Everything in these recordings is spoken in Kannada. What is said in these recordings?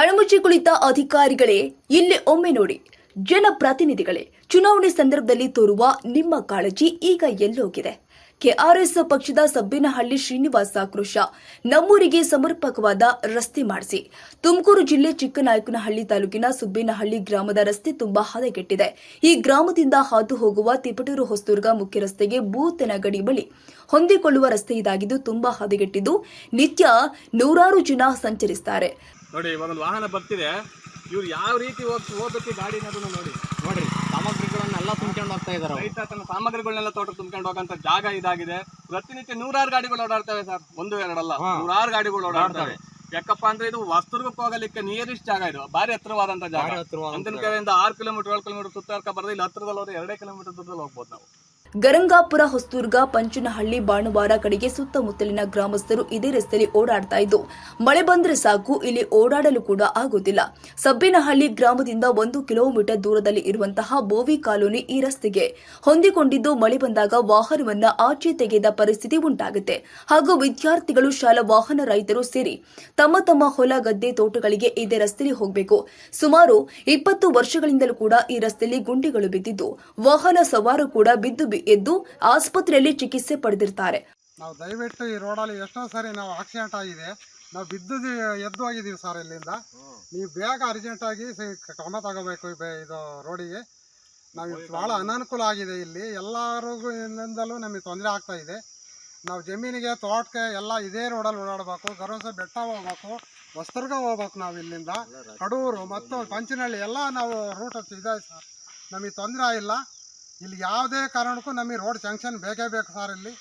ಕಣ್ಮುಚ್ಚಿ ಕುಳಿತ ಅಧಿಕಾರಿಗಳೇ, ಇಲ್ಲಿ ಒಮ್ಮೆ ನೋಡಿ. ಜನಪ್ರತಿನಿಧಿಗಳೇ, ಚುನಾವಣೆ ಸಂದರ್ಭದಲ್ಲಿ ತೋರುವ ನಿಮ್ಮ ಕಾಳಜಿ ಈಗ ಎಲ್ಲೋಗಿದೆ. ಕೆಆರ್ಎಸ್ ಪಕ್ಷದ ಸಬ್ಬಿನಹಳ್ಳಿ ಶ್ರೀನಿವಾಸ ಆಕ್ರೋಶ, ನಮ್ಮೂರಿಗೆ ಸಮರ್ಪಕವಾದ ರಸ್ತೆ ಮಾಡಿಸಿ. ತುಮಕೂರು ಜಿಲ್ಲೆ ಚಿಕ್ಕನಾಯಕನಹಳ್ಳಿ ತಾಲೂಕಿನ ಸುಬ್ಬಿನಹಳ್ಳಿ ಗ್ರಾಮದ ರಸ್ತೆ ತುಂಬಾ ಹದಗೆಟ್ಟಿದೆ. ಈ ಗ್ರಾಮದಿಂದ ಹಾದು ಹೋಗುವ ತಿಪಟೂರು ಹೊಸದುರ್ಗ ಮುಖ್ಯ ರಸ್ತೆಗೆ ಬೂತನ ಗಡಿ ಬಳಿ ಹೊಂದಿಕೊಳ್ಳುವ ರಸ್ತೆ ಇದಾಗಿದ್ದು ತುಂಬಾ ಹದಗೆಟ್ಟಿದ್ದು, ನಿತ್ಯ ನೂರಾರು ಜನ ಸಂಚರಿಸುತ್ತಾರೆ ನೋಡಿ ಇವಾಗ ಒಂದು ವಾಹನ ಬರ್ತಿದೆ. ಇವ್ರು ಯಾವ ರೀತಿ ಹೋಗ್ ಹೋಗ್ಬೇಕು ಗಾಡಿ ಅನ್ನೋದನ್ನ ನೋಡಿ. ನೋಡಿ ಸಾಮಗ್ರಿಗಳನ್ನೆಲ್ಲ ತುಂಬ್ಕೊಂಡು ಹೋಗ್ತಾ ಇದಾರೆ ಅವ್ರು. ರೈತ ತನ್ನ ಸಾಮಗ್ರಿಗಳನ್ನೆಲ್ಲ ತೋಟ ತುಂಬ್ಕೊಂಡು ಹೋಗಂತ ಜಾಗ ಇದಾಗಿದೆ. ಪ್ರತಿನಿತ್ಯ ನೂರಾರು ಗಾಡಿಗಳು ಓಡಾಡ್ತವೆ ಸರ್. ಒಂದು ಎರಡಲ್ಲ. ನೂರಾರು ಗಾಡಿಗಳು ಓಡಾಡ್ತವೆ. ಯಾಕಪ್ಪ ಅಂದ್ರೆ ಇದು ವಸ್ತುರ್ಗಕ್ಕೆ ಹೋಗಲಿಕ್ಕೆ ನಿಯರೆಸ್ಟ್ ಜಾಗ ಇದು. ಭಾರಿ ಹತ್ತಿರವಾದಂತ ಜಾಗ. ಕೆರೆಯಿಂದ ಆರು ಕಿಲೋಮೀಟರ್ ಏಳು ಕಿಲೋಮೀಟರ್ ಸುತ್ತಾರ್ಕ ಬರೋದು ಇಲ್ಲಿ ಹತ್ರದಲ್ಲಿ ಹೋದ್ರೆ ಎರಡೇ ಕಿಲೋಮೀಟರ್ ದೂರದಲ್ಲಿ ಹೋಗ್ಬೋದು ನಾವು. ಗರಂಗಾಪುರ ಹೊಸ್ತೂರ್ಗ ಪಂಚನಹಳ್ಳಿ, ಬಾಣುವಾರ ಕಡೆಗೆ ಸುತ್ತಮುತ್ತಲಿನ ಗ್ರಾಮಸ್ಥರು ಇದೇ ರಸ್ತೆಯಲ್ಲಿ ಓಡಾಡ್ತಾ ಇದ್ದು, ಮಳೆ ಬಂದ್ರೆ ಸಾಕು, ಇಲ್ಲಿ ಓಡಾಡಲು ಕೂಡ ಆಗುತ್ತಿಲ್ಲ ಸಬ್ಬಿನಹಳ್ಳಿ ಗ್ರಾಮದಿಂದ ಒಂದು ಕಿಲೋಮೀಟರ್ ದೂರದಲ್ಲಿ ಇರುವಂತಹ ಬೋವಿ ಕಾಲೋನಿ ಈ ರಸ್ತೆಗೆ ಹೊಂದಿಕೊಂಡಿದ್ದು, ಮಳೆ ಬಂದಾಗ ವಾಹನವನ್ನ ಆಚೆ ತೆಗೆದ ಪರಿಸ್ಥಿತಿ ಉಂಟಾಗುತ್ತೆ. ಹಾಗೂ ವಿದ್ಯಾರ್ಥಿಗಳು, ಶಾಲಾ ವಾಹನ ರೈತರು ಸೇರಿ ತಮ್ಮ ತಮ್ಮ ಹೊಲ, ಗದ್ದೆ, ತೋಟಗಳಿಗೆ ಇದೇ ರಸ್ತೆಯಲ್ಲಿ ಹೋಗಬೇಕು. ಸುಮಾರು ಇಪ್ಪತ್ತು ವರ್ಷಗಳಿಂದಲೂ ಕೂಡ ಈ ರಸ್ತೆಯಲ್ಲಿ ಗುಂಡಿಗಳು ಬಿದ್ದಿದ್ದು, ವಾಹನ ಸವಾರು ಕೂಡ ಬಿದ್ದು ಎದ್ದು ಆಸ್ಪತ್ರೆಯಲ್ಲಿ ಚಿಕಿತ್ಸೆ ಪಡೆದಿರ್ತಾರೆ. ನಾವು ದಯವಿಟ್ಟು ಈ ರೋಡಲ್ಲಿ ಎಷ್ಟೋ ಸಾರಿ ನಾವು ಆಕ್ಸಿಡೆಂಟ್ ಆಗಿದೆ. ನಾವು ಬಿದ್ದು ಎದ್ದು ಹೋಗಿದ್ದೀವಿ ಸರ್ ಇಲ್ಲಿಂದ. ನೀವು ಬೇಗ ಅರ್ಜೆಂಟಾಗಿ ಕ್ರಮ ತಗೋಬೇಕು ಇದು ರೋಡಿಗೆ. ನಾವು ಭಾಳ ಅನಾನುಕೂಲ ಆಗಿದೆ ಇಲ್ಲಿ. ಎಲ್ಲರಿಗೂ ನಮಗೆ ತೊಂದರೆ ಆಗ್ತಾ ಇದೆ. ನಾವು ಜಮೀನಿಗೆ, ತೋಟಕ್ಕೆ ಎಲ್ಲ ಇದೇ ರೋಡಲ್ಲಿ ಓಡಾಡಬೇಕು. ಗರೋಸ ಬೆಟ್ಟ ಹೋಗ್ಬೇಕು. ಹೊಸ್ತರ್ಗ ಹೋಗ್ಬೇಕು ನಾವು ಇಲ್ಲಿಂದ. ಕಡೂರು ಮತ್ತು ಪಂಚನಹಳ್ಳಿ ಎಲ್ಲ ನಾವು ರೂಟ್ ಇದೆ ಸರ್. ನಮಗೆ ತೊಂದರೆ ಇಲ್ಲ. ಇಲ್ಲಿ ಯಾವುದೇ ಕಾರಣಕ್ಕೂ ನಮಗೆ ರೋಡ್ ಜಂಕ್ಷನ್ ಬೇಕೇ ಬೇಕು ಸರ್ ಇಲ್ಲಿ.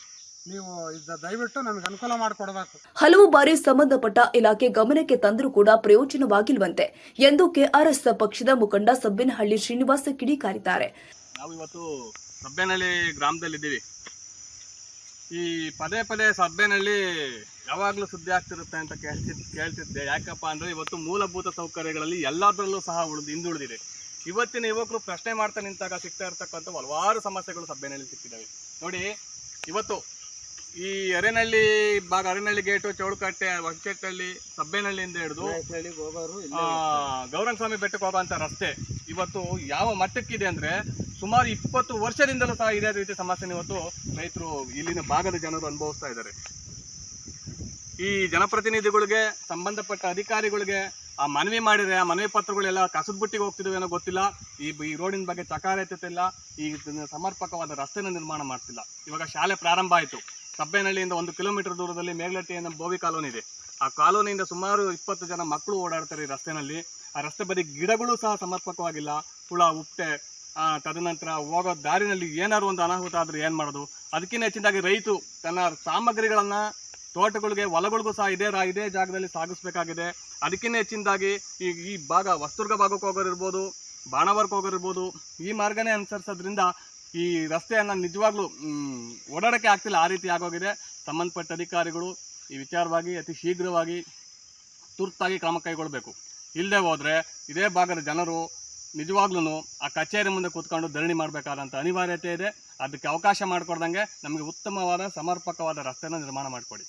ನೀವು ಇದು ದಯವಿಟ್ಟು ನಮಗೆ ಅನುಕೂಲ ಮಾಡಿಕೊಡಬೇಕು. ಹಲವು ಬಾರಿ ಸಂಬಂಧಪಟ್ಟ ಇಲಾಖೆ ಗಮನಕ್ಕೆ ತಂದರೂ ಕೂಡ ಪ್ರಯೋಜನವಾಗಿಲ್ಲವಂತೆ ಎಂದು ಕೆಆರ್ಎಸ್ ಪಕ್ಷದ ಮುಖಂಡ ಸಬ್ಬಿನಹಳ್ಳಿ ಶ್ರೀನಿವಾಸ ಕಿಡಿಕಾರಿದ್ದಾರೆ. ನಾವು ಇವತ್ತು ಸಬ್ಬೆನಹಳ್ಳಿ ಗ್ರಾಮದಲ್ಲಿದ್ದೀವಿ. ಈ ಪದೇ ಪದೇ ಸಬ್ಬೆನಹಳ್ಳಿ ಯಾವಾಗಲೂ ಸುದ್ದಿ ಆಗ್ತಿರುತ್ತೆ ಅಂತ ಕೇಳ್ತಿದ್ ಕೇಳ್ತಿದ್ದೆ. ಯಾಕಪ್ಪ ಅಂದರೆ ಇವತ್ತು ಮೂಲಭೂತ ಸೌಕರ್ಯಗಳಲ್ಲಿ ಎಲ್ಲದರಲ್ಲೂ ಸಹ ಉಳಿದು ಹಿಂದುಳಿದಿದೆ. ಇವತ್ತಿನ ಯುವಕರು ಪ್ರಶ್ನೆ ಮಾಡ್ತಾ ನಿಂತಾಗ ಸಿಗ್ತಾ ಇರ್ತಕ್ಕಂಥ ಹಲವಾರು ಸಮಸ್ಯೆಗಳು ಸಭೆಯಲ್ಲಿ ಸಿಕ್ಕಿದ್ದಾವೆ ನೋಡಿ ಇವತ್ತು ಈ ಅರೆನಳ್ಳಿ ಭಾಗ ಅರೆನಳ್ಳಿ ಗೇಟು ಚೌಳಕಟ್ಟೆ ಹೊಸಚೆಟ್ಟಹಳ್ಳಿ ಸಬ್ಬೆನಹಳ್ಳಿಯಿಂದ ಹಿಡಿದು ಗೌರಂಗ ಸ್ವಾಮಿ ಬೆಟ್ಟಕ್ಕೆ ಹೋಗುವಂಥ ರಸ್ತೆ ಇವತ್ತು ಯಾವ ಮಟ್ಟಕ್ಕಿದೆ ಅಂದರೆ ಸುಮಾರು ಇಪ್ಪತ್ತು ವರ್ಷದಿಂದಲೂ ಸಹ ಇದೇ ರೀತಿ ಸಮಸ್ಯೆ ಇವತ್ತು ರೈತರು ಇಲ್ಲಿನ ಭಾಗದ ಜನರು ಅನುಭವಿಸ್ತಾ ಇದ್ದಾರೆ. ಈ ಜನಪ್ರತಿನಿಧಿಗಳಿಗೆ ಸಂಬಂಧಪಟ್ಟ ಅಧಿಕಾರಿಗಳಿಗೆ ಆ ಮನವಿ ಮಾಡಿದರೆ, ಆ ಮನವಿ ಪತ್ರಗಳೆಲ್ಲ ಕಸದ ಬುಟ್ಟಿಗೆ ಹೋಗ್ತಿದ್ದಾವೆ ಏನೋ ಗೊತ್ತಿಲ್ಲ. ಈ ರೋಡಿನ ಬಗ್ಗೆ ಚಕಾರ ಎತ್ತುತ್ತಿಲ್ಲ. ಈ ಸಮರ್ಪಕವಾದ ರಸ್ತೆನ ನಿರ್ಮಾಣ ಮಾಡ್ತಿಲ್ಲ. ಇವಾಗ ಶಾಲೆ ಪ್ರಾರಂಭ ಆಯಿತು. ಸಬ್ಬೆನಹಳ್ಳಿಯಿಂದ ಒಂದು ಕಿಲೋಮೀಟರ್ ದೂರದಲ್ಲಿ ಅನ್ನೋ ಬೋವಿ ಕಾಲೋನಿ ಇದೆ ಆ ಕಾಲೋನಿಯಿಂದ ಸುಮಾರು ಇಪ್ಪತ್ತು ಜನ ಮಕ್ಕಳು ಓಡಾಡ್ತಾರೆ ಈ ರಸ್ತೆನಲ್ಲಿ. ಆ ರಸ್ತೆ ಬದಿ ಗಿಡಗಳು ಸಹ ಸಮರ್ಪಕವಾಗಿಲ್ಲ. ಹುಳ ಉಪ್ಪೆ ತದನಂತರ ಹೋಗೋ ದಾರಿನಲ್ಲಿ ಏನಾದ್ರು ಒಂದು ಅನಾಹುತ ಆದರೆ ಏನು ಮಾಡೋದು? ಅದಕ್ಕಿಂತ ಹೆಚ್ಚಿನದಾಗಿ ರೈತು ತನ್ನ ಸಾಮಗ್ರಿಗಳನ್ನು, ತೋಟಗಳಿಗೆ, ಹೊಲಗಳಿಗೂ ಸಹ ಇದೇ ರಾ, ಇದೇ ಜಾಗದಲ್ಲಿ ಸಾಗಿಸ್ಬೇಕಾಗಿದೆ. ಅದಕ್ಕಿಂತ ಹೆಚ್ಚಿನದಾಗಿ ಈ ಈ ಭಾಗ ವಸ್ತುರ್ಗ ಭಾಗಕ್ಕೆ ಹೋಗೋರಿರ್ಬೋದು ಬಾಣವರ್ಕ್ ಹೋಗೋರಿರ್ಬೋದು, ಈ ಮಾರ್ಗನೇ ಅನುಸರಿಸೋದ್ರಿಂದ ಈ ರಸ್ತೆಯನ್ನು ನಿಜವಾಗ್ಲೂ ಓಡಾಡೋಕ್ಕೆ ಆಗ್ತಿಲ್ಲ, ಆ ರೀತಿ ಆಗೋಗಿದೆ. ಸಂಬಂಧಪಟ್ಟ ಅಧಿಕಾರಿಗಳು ಈ ವಿಚಾರವಾಗಿ ಅತಿ ಶೀಘ್ರವಾಗಿ ತುರ್ತಾಗಿ ಕ್ರಮ ಕೈಗೊಳ್ಳಬೇಕು. ಇಲ್ಲದೆ ಹೋದರೆ ಇದೇ ಭಾಗದ ಜನರು ನಿಜವಾಗ್ಲೂ ಆ ಕಚೇರಿ ಮುಂದೆ ಕೂತ್ಕೊಂಡು ಧರಣಿ ಮಾಡಬೇಕಾದಂಥ ಅನಿವಾರ್ಯತೆ ಇದೆ. ಅದಕ್ಕೆ ಅವಕಾಶ ಮಾಡಿಕೊಡ್ದಂಗೆ ನಮಗೆ ಉತ್ತಮವಾದ, ಸಮರ್ಪಕವಾದ ರಸ್ತೆಯನ್ನು ನಿರ್ಮಾಣ ಮಾಡಿಕೊಡಿ.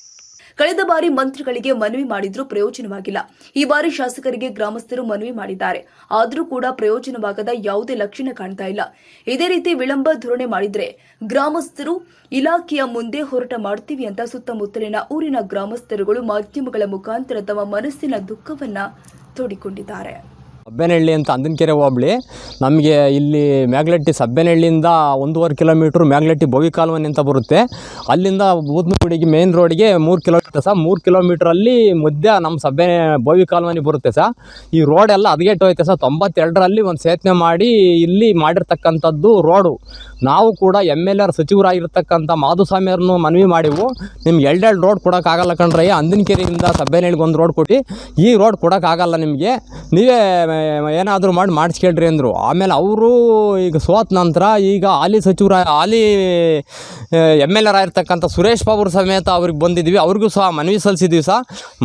ಕಳೆದ ಬಾರಿ ಮಂತ್ರಿಗಳಿಗೆ ಮನವಿ ಮಾಡಿದ್ರೂ ಪ್ರಯೋಜನವಾಗಿಲ್ಲ. ಈ ಬಾರಿ ಶಾಸಕರಿಗೆ ಗ್ರಾಮಸ್ಥರು ಮನವಿ ಮಾಡಿದ್ದಾರೆ. ಆದರೂ ಕೂಡ ಪ್ರಯೋಜನವಾಗದ ಯಾವುದೇ ಲಕ್ಷಣ ಕಾಣ್ತಾ ಇಲ್ಲ. ಇದೇ ರೀತಿ ವಿಳಂಬ ಧೋರಣೆ ಮಾಡಿದ್ರೆ ಗ್ರಾಮಸ್ಥರು ಇಲಾಖೆಯ ಮುಂದೆ ಹೋರಾಟ ಮಾಡ್ತೀವಿ ಅಂತ ಸುತ್ತಮುತ್ತಲಿನ ಊರಿನ ಗ್ರಾಮಸ್ಥರುಗಳು ಮಾಧ್ಯಮಗಳ ಮುಖಾಂತರ ತಮ್ಮ ಮನಸ್ಸಿನ ದುಃಖವನ್ನ ತೋಡಿಕೊಂಡಿದ್ದಾರೆ. ಸಬ್ಬೆನಹಳ್ಳಿ ಅಂತ ಅಂದಿನಕೆರೆ ಹೋಬಳಿ. ನಮಗೆ ಇಲ್ಲಿ ಮ್ಯಾಗ್ಲಟ್ಟಿ ಸಬ್ಬೆನಹಳ್ಳಿಯಿಂದ ಒಂದೂವರೆ ಕಿಲೋಮೀಟ್ರ್ ಮ್ಯಾಗ್ಲಟ್ಟಿ ಬೋವಿ ಕಾಲುವನಿ ಅಂತ ಬರುತ್ತೆ. ಅಲ್ಲಿಂದ ಬೂದ್ನಗುಡಿಗೆ ಮೇನ್ ರೋಡಿಗೆ ಮೂರು ಕಿಲೋಮೀಟರ್ ಸಹ ಮೂರು ಕಿಲೋಮೀಟ್ರಲ್ಲಿ ಮಧ್ಯ ನಮ್ಮ ಸಬ್ಬೆ ಬೋವಿ ಕಾಲುವನೆ ಬರುತ್ತೆ ಸರ್. ಈ ರೋಡ್ ಎಲ್ಲ ಹದಗೆಟ್ಟು ಹೋಯ್ತೆ ಸರ್. ತೊಂಬತ್ತೆರಡರಲ್ಲಿ ಒಂದು ಸೇತನೆ ಮಾಡಿ ಇಲ್ಲಿ ಮಾಡಿರ್ತಕ್ಕಂಥದ್ದು ರೋಡು. ನಾವು ಕೂಡ ಎಂ ಎಲ್ ಆರ್ ಸಚಿವರಾಗಿರ್ತಕ್ಕಂಥ ಮಾಧುಸ್ವಾಮಿಯವ್ರನ್ನು ಮನವಿ ಮಾಡಿವು. ನಿಮ್ಗೆ ಎರಡೆರಡು ರೋಡ್ ಕೊಡೋಕ್ಕಾಗಲ್ಲ ಕಣ್ರಯ್ಯ. ಅಂದಿನಕೆರೆಯಿಂದ ಸಬ್ಬೆನಹಳ್ಳಿಗೆ ಒಂದು ರೋಡ್ ಕೊಟ್ಟು. ಈ ರೋಡ್ ಕೊಡೋಕ್ಕಾಗಲ್ಲ ನಿಮಗೆ. ನೀವೇ ಏನಾದರೂ ಮಾಡಿ ಮಾಡಿಸ್ಕೇಳ್ರಿ ಅಂದರು. ಆಮೇಲೆ ಅವರು ಈಗ ಸೋತ ನಂತರ ಈಗ ಹಾಲಿ ಸಚಿವರ, ಹಾಲಿ ಎಂ ಎಲ್ ಆಗಿರ್ತಕ್ಕಂಥ ಸುರೇಶ್ ಬಾಬು ಸಮೇತ ಅವ್ರಿಗೆ ಬಂದಿದ್ವಿ. ಅವ್ರಿಗೂ ಸಹ ಮನವಿ ಸಲ್ಲಿಸಿದ್ವಿ ಸಹ.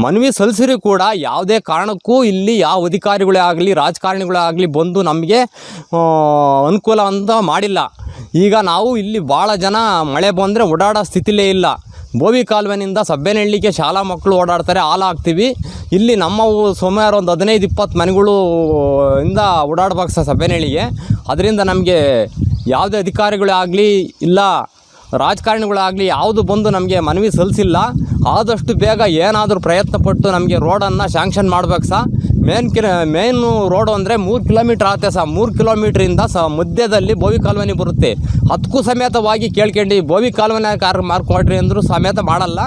ಮನವಿ ಸಲ್ಲಿಸಿದ್ರು ಕೂಡ ಯಾವುದೇ ಕಾರಣಕ್ಕೂ ಇಲ್ಲಿ ಯಾವ ಅಧಿಕಾರಿಗಳೇ ಆಗಲಿ, ರಾಜಕಾರಣಿಗಳೇ ಆಗಲಿ ಬಂದು ನಮಗೆ ಅನುಕೂಲ ಅಂತ ಮಾಡಿಲ್ಲ. ಈಗ ನಾವು ಇಲ್ಲಿ ಭಾಳ ಜನ ಮಳೆ ಬಂದರೆ ಓಡಾಡೋ ಸ್ಥಿತಿಲೇ ಇಲ್ಲ. ಬೋವಿ ಕಾಲುವೆನಿಂದ ಸಬ್ಬೆನಹಳ್ಳಿಗೆ ಶಾಲಾ ಮಕ್ಕಳು ಓಡಾಡ್ತಾರೆ, ಹಾಲು ಇಲ್ಲಿ ನಮ್ಮ ಸುಮಾರು ಒಂದು ಹದಿನೈದು, ಇಪ್ಪತ್ತು ಮನೆಗಳು, ಇಂದ ಓಡಾಡ್ಬೇಕು ಸರ್ ಸಬ್ಬೆನಹಳ್ಳಿಗೆ. ಅದರಿಂದ ನಮಗೆ ಯಾವುದೇ ಅಧಿಕಾರಿಗಳೇ ಆಗಲಿ, ಇಲ್ಲ ರಾಜಕಾರಣಿಗಳಾಗಲಿ ಯಾವುದು ಬಂದು ನಮಗೆ ಮನವಿ ಸಲ್ಲಿಸಿಲ್ಲ. ಆದಷ್ಟು ಬೇಗ ಏನಾದರೂ ಪ್ರಯತ್ನ ಪಟ್ಟು ನಮಗೆ ರೋಡನ್ನು ಶ್ಯಾಂಕ್ಷನ್ ಮಾಡ್ಬೇಕು ಸಹ ಮೇನ್ ಕಿರ, ಮೇನು ರೋಡು ಅಂದರೆ ಮೂರು ಕಿಲೋಮೀಟ್ರ್ ಆಗುತ್ತೆ ಸಹ ಮೂರು ಕಿಲೋಮೀಟ್ರಿಂದ ಸಹ ಮಧ್ಯದಲ್ಲಿ ಬೋವಿ ಕಾಲುವನಿ ಬರುತ್ತೆ. ಅದಕ್ಕೂ ಸಮೇತವಾಗಿ ಕೇಳ್ಕೊಂಡು, ಬೋವಿ ಕಾಲೋನಿ ಕಾರ್ ಮಾರ್ಕೊಡ್ರಿ ಅಂದರೂ ಸಮೇತ ಮಾಡಲ್ಲ.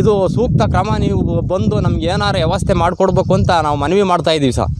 ಇದು ಸೂಕ್ತ ಕ್ರಮ, ನೀವು ಬಂದು ನಮ್ಗೆ ಏನಾರು ವ್ಯವಸ್ಥೆ ಮಾಡಿಕೊಡ್ಬೇಕು ಅಂತ ನಾವು ಮನವಿ ಮಾಡ್ತಾಯಿದ್ದೀವಿ ಸರ್